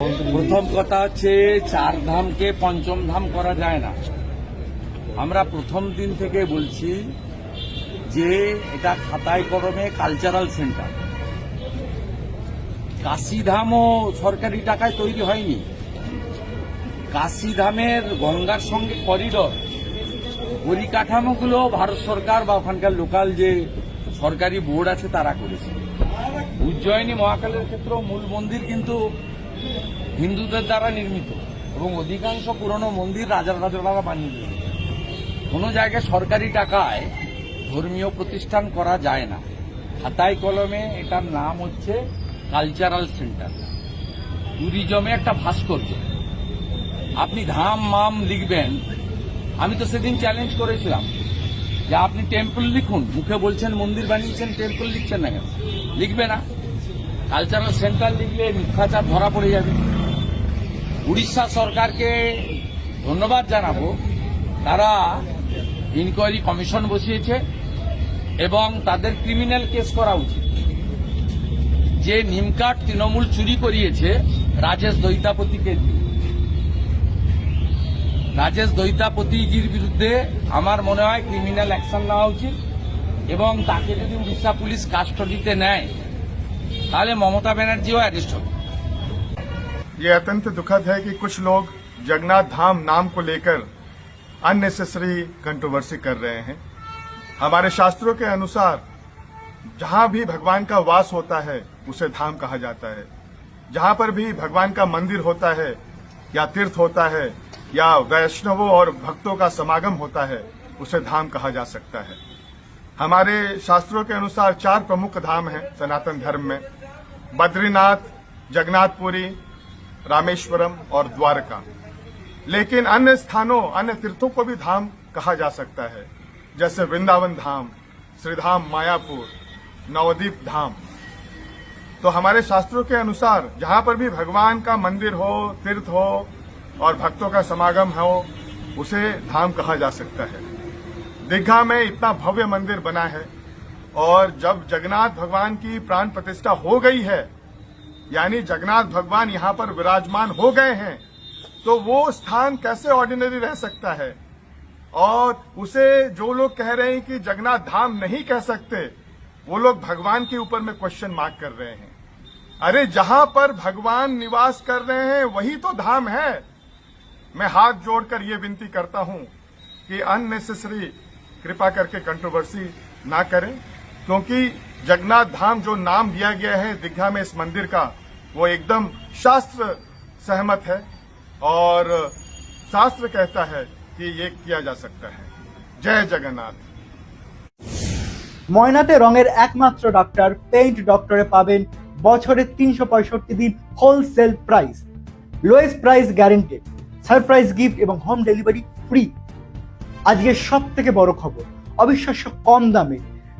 প্রথম কথা হচ্ছে চার ধামকে পঞ্চম ধাম করা যায় না। আমরা প্রথম দিন থেকে বলছি যে এটা খাতায় কলমে কালচারাল সেন্টার কাশিধামও সরকারি টাকায় তৈরি হয়নি। কাশিধামের গঙ্গার সঙ্গে করিডর পরিকাঠামোগুলো ভারত সরকার বা ওখানকার লোকাল যে সরকারি বোর্ড আছে তারা করেছে। উজ্জয়িনী মহাকালের ক্ষেত্রেও মূল মন্দির কিন্তু হিন্দুদের দ্বারা নির্মিত এবং অধিকাংশ পুরনো মন্দির রাজার রাজারা বানিয়ে দিয়েছে। কোনো জায়গায় সরকারি টাকায় ধর্মীয় প্রতিষ্ঠান করা যায় না। খাতায় কলমে এটার নাম হচ্ছে কালচারাল সেন্টার। ট্যুরিজমে একটা ভাস্কর্য। আপনি ধাম মাম লিখবেন। আমি তো সেদিন চ্যালেঞ্জ করেছিলাম যে আপনি টেম্পল লিখুন। মুখে বলছেন মন্দির বানিয়েছেন টেম্পল লিখছেন না কেন? লিখবে না। কালচারাল সেন্টার লিখলে মিথ্যাচার ধরা পড়ে যাবে। উড়িষ্যা সরকারকে ধন্যবাদ জানাব। তারা ইনকোয়ারি কমিশন বসিয়েছে এবং তাদের ক্রিমিনাল কেস করা উচিত। যে নিমকাট তৃণমূল চুরি করিয়েছে রাজেশ দৈতাপতিকে রাজেশ দৈতাপতিজির বিরুদ্ধে আমার মনে হয় ক্রিমিনাল অ্যাকশন নেওয়া উচিত এবং তাকে যদি উড়িষ্যা পুলিশ কাস্টডিতে নেয় তাহলে মমতা ব্যানার্জিও অ্যারেস্ট হবে ये अत्यंत दुखद है कि कुछ लोग जगन्नाथ धाम नाम को लेकर अननेसेसरी कंट्रोवर्सी कर रहे हैं हमारे शास्त्रों के अनुसार जहां भी भगवान का वास होता है उसे धाम कहा जाता है जहां पर भी भगवान का मंदिर होता है या तीर्थ होता है या वैष्णवों और भक्तों का समागम होता है उसे धाम कहा जा सकता है हमारे शास्त्रों के अनुसार चार प्रमुख धाम हैं सनातन धर्म में बद्रीनाथ, जगन्नाथपुरी, रामेश्वरम और द्वारका। लेकिन अन्य स्थानों, अन्य तीर्थों को भी धाम कहा जा सकता है, जैसे वृंदावन धाम, श्रीधाम मायापुर, नवदीप धाम। तो हमारे शास्त्रों के अनुसार, जहाँ पर भी भगवान का मंदिर हो, तीर्थ हो, और भक्तों का समागम हो, उसे धाम कहा जा सकता है। दीघा में इतना भव्य मंदिर बना है और जब जगन्नाथ भगवान की प्राण प्रतिष्ठा हो गई है, यानी जगन्नाथ भगवान यहाँ पर विराजमान हो गए हैं तो वो स्थान कैसे ऑर्डिनरी रह सकता है? और उसे जो लोग कह रहे हैं कि जगन्नाथ धाम नहीं कह सकते, वो लोग भगवान के ऊपर में क्वेश्चन मार्क कर रहे हैं। अरे जहाँ पर भगवान निवास कर रहे हैं, वही तो धाम है। मैं हाथ जोड़कर ये विनती करता हूँ कि अननेसेसरी कृपा करके कंट्रोवर्सी ना करें। क्योंकि जगन्नाथ धाम जो नाम दिया गया है दीघा में इस मंदिर का वो एकदम शास्त्र सहमत है और शास्त्र कहता है कि ये किया जा सकता है जय जगन्नाथ ময়নাতে রঙের একমাত্র ডাক্তার পেইন্ট ডক্টরে পাবেন বছরে তিনশো পঁয়ষট্টি দিন wholesale price lowest price guaranteed surprise gift এবং হোম ডেলিভারি ফ্রি আজকের সব থেকে বড় খবর অবিশ্বাস্য কম দামে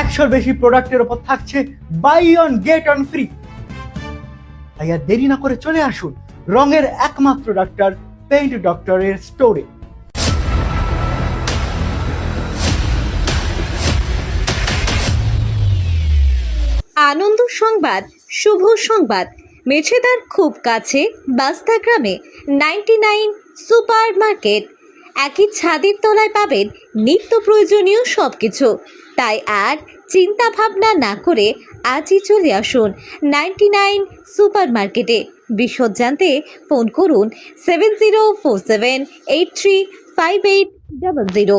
একশোর বেশি প্রোডাক্টের ওপর থাকছে buy one get one free তাই আর দেরি না করে চলে আসুন রঙের একমাত্র ডাক্তার পেইন্ট ডক্টরের স্টোরে আনন্দ সংবাদ, শুভ সংবাদ। মেছেদার খুব কাছে, বাস্তা গ্রামে নাইনটি নাইন সুপার মার্কেট একই ছাদের তলায় পাবেন নিত্য প্রয়োজনীয় সব কিছু তাই আর চিন্তা ভাবনা না করে আজই চলে আসুন নাইনটি নাইন সুপার মার্কেটে বিশদ জানতে ফোন করুন seven zero four seven eight three five eight double zero.